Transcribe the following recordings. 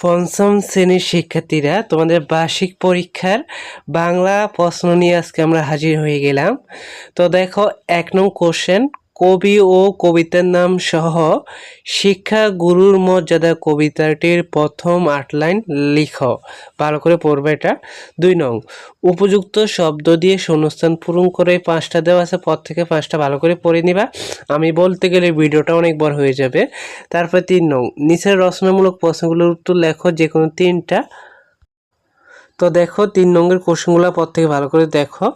পঞ্চম শ্রেণির শিক্ষার্থীরা তোমাদের বার্ষিক পরীক্ষার বাংলা প্রশ্ন নিয়ে আজকে আমরা হাজির হয়ে গেলাম। তো দেখো, এক নং কোশ্চেন কবি ও কবিতার নাম সহ শিক্ষা গুরুর মর্যাদা কবিতাটির প্রথম আট লাইন লিখো। ভালো করে পড়বে এটা। দুই নং, উপযুক্ত শব্দ দিয়ে শূন্যস্থান পূরণ করে পাঁচটা দেওয়া আছে, পর থেকে পাঁচটা ভালো করে পড়ে নিবা। আমি বলতে গেলে ভিডিওটা অনেক বড় হয়ে যাবে। তারপর তিন নং, নিচের রচনামূলক প্রশ্নগুলোর উত্তর লেখো যে কোনো তিনটা। তো দেখো, তিন নঙ্গের কোশ্চেনগুলো পর থেকে ভালো করে দেখো।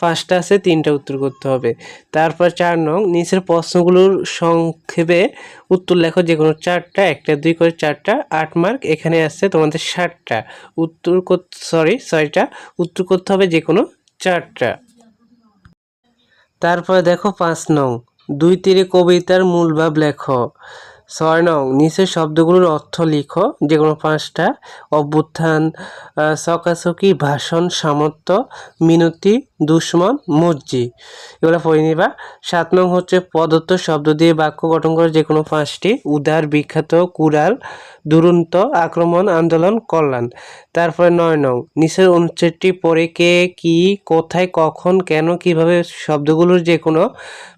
পাঁচটা আছে, তিনটা উত্তর করতে হবে। তারপর চার নং, নিচের প্রশ্নগুলোর সংক্ষেপে উত্তর লেখো যে কোনো চারটা, একটা, দুই করে চারটা, আট মার্ক, এখানে আছে তোমাদের ষাটটা। উত্তর সরি, ছয়টা, উত্তর করতে হবে যে কোনো চারটা। তারপরে দেখো পাঁচ নং, দুই তীরে কবিতার মূল ভাব লেখো। ছয় নং, নিচের শব্দগুলোর অর্থ লিখো যে কোনো পাঁচটা। অভ্যুত্থান চকাচকি, ভাষণ, সামর্থ্য, মিনতি, দুশ্মন, মজ্জি। এগুলো পড়ে নিবা। সাত নং হচ্ছে প্রদত্ত শব্দ দিয়ে বাক্য গঠন করে যে কোনো পাঁচটি। উদার, বিখ্যাত, কুড়াল, দুরন্ত, আক্রমণ, আন্দোলন, কল্যাণ। তারপরে নয় নং, নিচের অনুচ্ছেদটি পরে কে, কি, কোথায়, কখন, কেন, কীভাবে শব্দগুলোর যে কোনো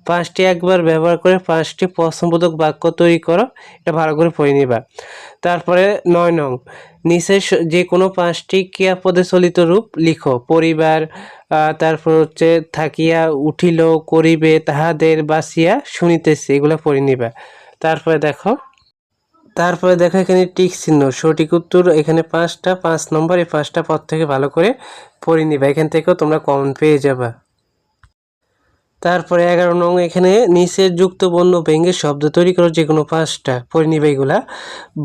পাঁচটি একবার ব্যবহার করে পাঁচটি প্রশ্নবোধক বাক্য তৈরি করো। এটা ভালো করে পড়ে নিবা। তারপরে নয় নং, নিচে যে কোনো পাঁচটি ক্রিয়াপদে চলিত রূপ লিখো। পরিবার তারপর হচ্ছে থাকিয়া, উঠিল, করিবে, তাহাদের বাসিয়া শুনিতেছে, এগুলো পড়ে নিবা। তারপরে দেখো তারপরে দেখো এখানে টিক চিহ্ন, সঠিক উত্তর এখানে পাঁচটা, পাঁচ নম্বর এই পাঁচটা পদ থেকে ভালো করে পড়ে নিবা। এখান থেকেও তোমরা কমন পেয়ে যাবা। তারপরে এগারো নং, এখানে নিচের যুক্ত বর্ণ ভেঙে শব্দ তৈরি করো যে কোনো পাঁচটা। পড়ে নিবে এগুলা।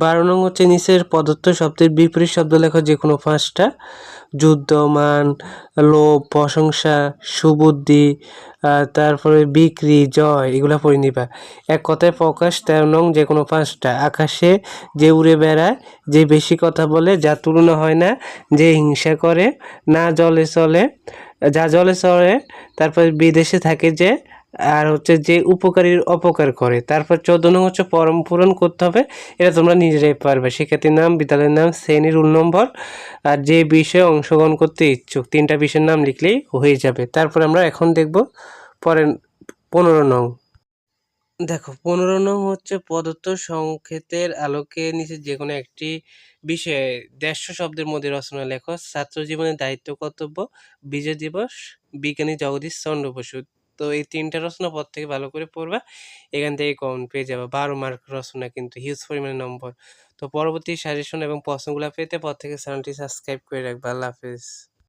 বারো নং হচ্ছে নিচের পদত্ব শব্দের বিপরীত শব্দ লেখো যে কোনো পাঁচটা। যুদ্ধ, মান, লোভ, প্রশংসা, সুবুদ্ধি তারপরে বিক্রি, জয়, এগুলা পড়ে নিবা। এক কথায় প্রকাশ, তেরো নং যে কোনো পাঁচটা। আকাশে যে উড়ে বেড়ায়, যে বেশি কথা বলে যা তুলনা হয় না, যে হিংসা করে, না জলে চলে জলে চলে তারপর বিদেশে থাকে যে, আর হচ্ছে যে উপকারীর অপকার করে। তারপর চোদ্দ নং হচ্ছে পরম পূরণ করতে হবে, এটা তোমরা নিজেরাই পারবে। শিক্ষার্থীর নাম, বিদ্যালয়ের নাম, শ্রেণির রুল নম্বর, আর যে বিষয়ে অংশগ্রহণ করতে ইচ্ছুক, তিনটা বিষয়ের নাম লিখলেই হয়ে যাবে। তারপর আমরা এখন দেখব পরের পনেরো নং। দেখো, পনেরো নং হচ্ছে প্রদত্ত সংকেতের আলোকে নিচে যে কোনো একটি বিষয়ে দেড়শো শব্দের মধ্যে রচনা লেখো। ছাত্র জীবনের দায়িত্ব, কর্তব্য, বিজয় দিবস, বিজ্ঞানী জগদীশ চন্দ্র বসু। তো এই তিনটা রচনা পর থেকে ভালো করে পড়বা, এখান থেকে কমন পেয়ে যাবে। বারো মার্ক রচনা কিন্তু হিউজ পরিমাণে নম্বর। তো পরবর্তী সাজেশন এবং প্রশ্নগুলো পেতে পর থেকে চ্যানেলটি সাবস্ক্রাইব করে রাখবা। আল্লাহ হাফেজ।